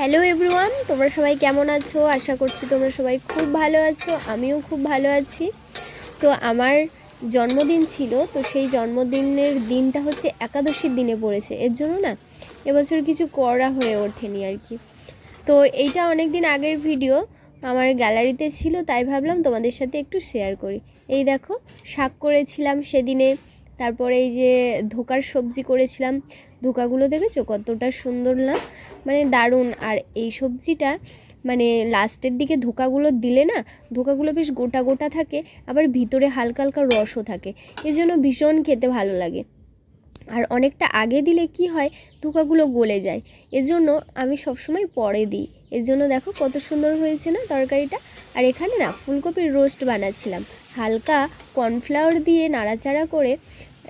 Hello everyone তোমরা সবাই কেমন আছো? আশা করছি তোমরা সবাই খুব ভালো আছো, আমিও খুব ভালো আছি। তো আমার জন্মদিন ছিল, তো সেই জন্মদিনের দিনটা হচ্ছে একাদশীর দিনে পড়েছে। এর জন্য না, এবছর কিছু করা হয়ে ওঠেনি আর কি তো এইটা অনেক দিন আগের ভিডিও, আমার গ্যালারিতে ছিল, তাই ভাবলাম তোমাদের সাথে একটু শেয়ার করি। এই দেখো, শাক করেছিলাম সেদিনে। তারপরে এই যে ধোকার সবজি করেছিলাম, ধোকাগুলো দেখেছ? কতটা সুন্দর না? মানে দারুণ। আর এই সবজিটা মানে লাস্টের দিকে ধোকাগুলো দিলে না, ধোকাগুলো বেশ গোটা গোটা থাকে, আবার ভিতরে হালকা হালকা রসও থাকে। এই জন্য ভীষণ খেতে ভালো লাগে। আর অনেকটা আগে দিলে কি হয়, ধোকাগুলো গলে যায়। এজন্য আমি সবসময় পরে দিই। এর জন্য দেখো কত সুন্দর হয়েছে না তরকারিটা। আর এখানে না ফুলকপির রোস্ট বানাচ্ছিলাম। হালকা কর্নফ্লাওয়ার দিয়ে নাড়াচাড়া করে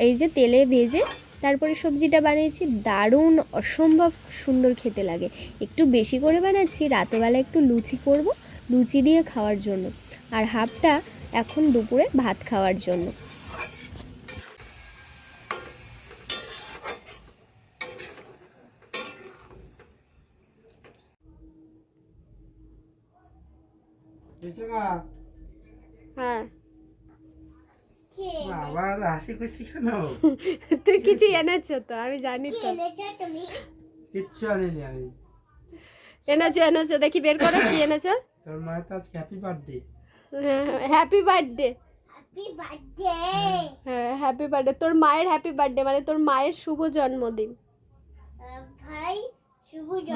এই যে তেলে ভেজে তারপরে সবজিটা বানিয়েছি দারুণ অসম্ভব সুন্দর খেতে লাগে। একটু বেশি করে বানাচ্ছি রাতেবেলা একটু লুচি করব লুচি দিয়ে খাওয়ার জন্য। আর হাফটা এখন দুপুরে ভাত খাওয়ার জন্য। হ্যাঁ। বাবা হাসি খুশি কেন? তুই কিছু এনেছো তো আমি জানি তো। কিচ্ছু আনিনি আমি। এনেছো এনেছো দেখি বের করো কি এনেছো। তোর মায়ের তো আজকে হ্যাপি বার্থডে হ্যাপি বার্থডে হ্যাঁ হ্যাপি বার্থডে তোর মায়ের হ্যাপি বার্থডে মানে তোর মায়ের শুভ জন্মদিন।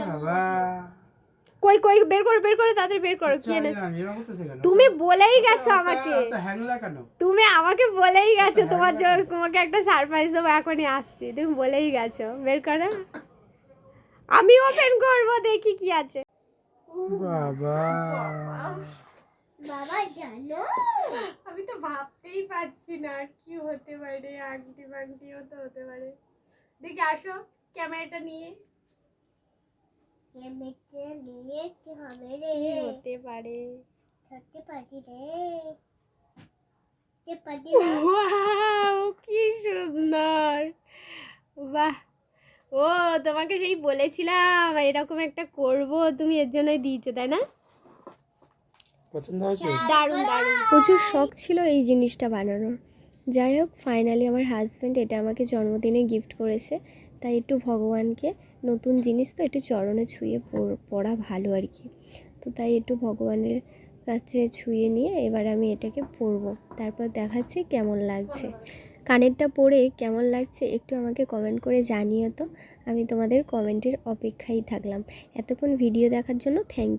বাবা। কই কই বের করো বের করো তাদের বের করো কি এনেছো আমি এরকম করতেছি কেন? তুমি বলেই গেছো আমাকে। তো হ্যাংলা কেন? তুমি আমাকে বলেই গেছো তোমার জন্য। তোমাকে একটা সারপ্রাইজ দেবো এখনই আসছি। তুমি বলেই গেছো বের করো। আমি ওপেন করব দেখি কি আছে। বাবা। বাবা জানো? আমি তো ভাবতেই পারছি না কি হতে পারে আংটি ফাংটিও তো হতে পারে। দেখি আসো ক্যামেরাটা নিয়ে। নিয়ে কি হবে রে? হতে পারে? ধরতে পারি রে। যে পারি ওয়াও কি সুন্দর। বাহ। ও তোমাকে সেই বলেছিলাম এরকম একটা করব তুমি এর জন্যই দিয়েছ তাই না? পছন্দ হয়েছে? দারুণ দারুণ। প্রচুর শখ ছিল এই জিনিসটা বানানোর। যাই হোক ফাইনালি আমার হাজব্যান্ড এটা আমাকে জন্মদিনে গিফট করেছে। তাই একটু ভগবানকে নতুন জিনিস তো একটু চরণে ছুঁয়ে পড়- ভালো আর কি। তো তাই একটু ভগবানের কাছে ছুঁয়ে নিয়ে এবার আমি এটাকে পরবো তারপর দেখাচ্ছি কেমন লাগছে। কানেরটা পরে কেমন লাগছে একটু আমাকে কমেন্ট করে জানিও তো। আমি তোমাদের কমেন্টের অপেক্ষায় থাকলাম। এতক্ষণ ভিডিও দেখার জন্য থ্যাংক ইউ